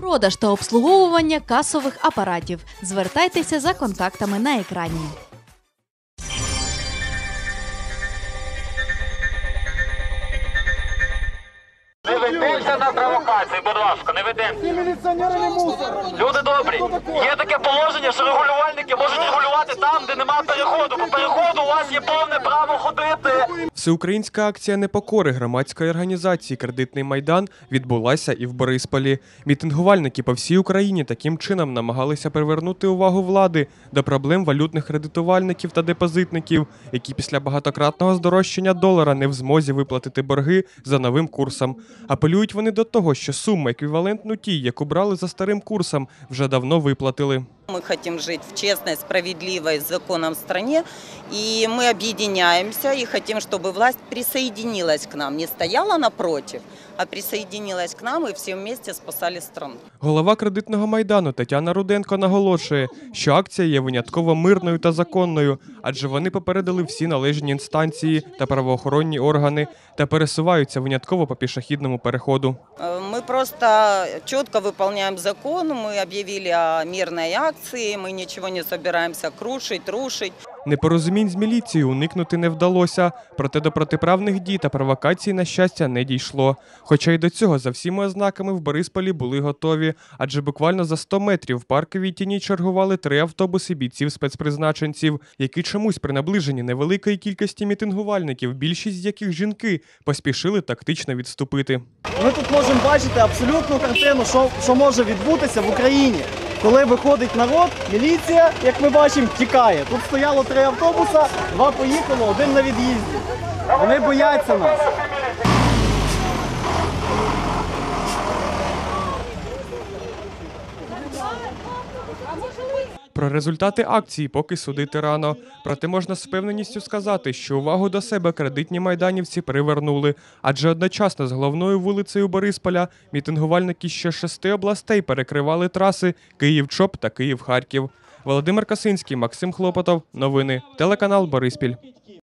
Продаж та обслуговування касових апаратів. Звертайтеся за контактами на екрані. Не ведемося на провокації, будь ласка, не ведемося. Міліціонери не мусор. Люди добрі, є таке положення, що регулювальники можуть регулювати там, де немає переходу. По переходу вас є повне право ходити. Всеукраїнська акція непокори громадської організації Кредитний майдан відбулася і в Борисполі. Мітингувальники по всій Україні таким чином намагалися привернути увагу влади до проблем валютних кредитувальників та депозитників, які після багатократного здорожчання долара не в змозі виплатити борги за новим курсом. Апелюють вони до того, що сума еквівалентну тій, яку брали за старим курсом, вже давно виплатили. Мы хотим жить в честной, справедливой, законом стране, и мы объединяемся и хотим, чтобы власть присоединилась к нам, не стояла напротив, а присоединилась к нам, и все вместе спасали страну. Голова кредитного майдану Тетяна Руденко наголошує, що акція є винятково мирною та законною, адже вони попередили всі належні інстанції та правоохоронні органи та пересуваються винятково по пішохідному переходу. Э, Мы просто четко выполняем закон, мы объявили о мирной акции, мы ничего не собираемся крушить, рушить. Непорозумінь з міліцією уникнути не вдалося, проте до протиправних дій та провокацій, на щастя, не дійшло. Хоча й до цього за всіма ознаками в Борисполі були готові, адже буквально за 100 метрів в парковій тіні чергували три автобуси бійців спецпризначенців, які чомусь при наближенні невеликої кількості мітингувальників, більшість з яких жінки, поспішили тактично відступити. Ми тут можемо бачити абсолютну картину, що, що може відбутися в Україні. Коли виходить народ, міліція, як ми бачимо, тікає. Тут стояло три автобуса, два поїхало, один на від'їзді. Вони бояться нас. Про результати акції поки судити рано. Проте можна з впевненістю сказати, що увагу до себе кредитні майданівці привернули, адже одночасно з головною вулицею Борисполя мітингувальники ще шести областей перекривали траси Київ-Чоп та Київ-Харків. Володимир Касинський, Максим Хлопотов. Новини. Телеканал Бориспіль.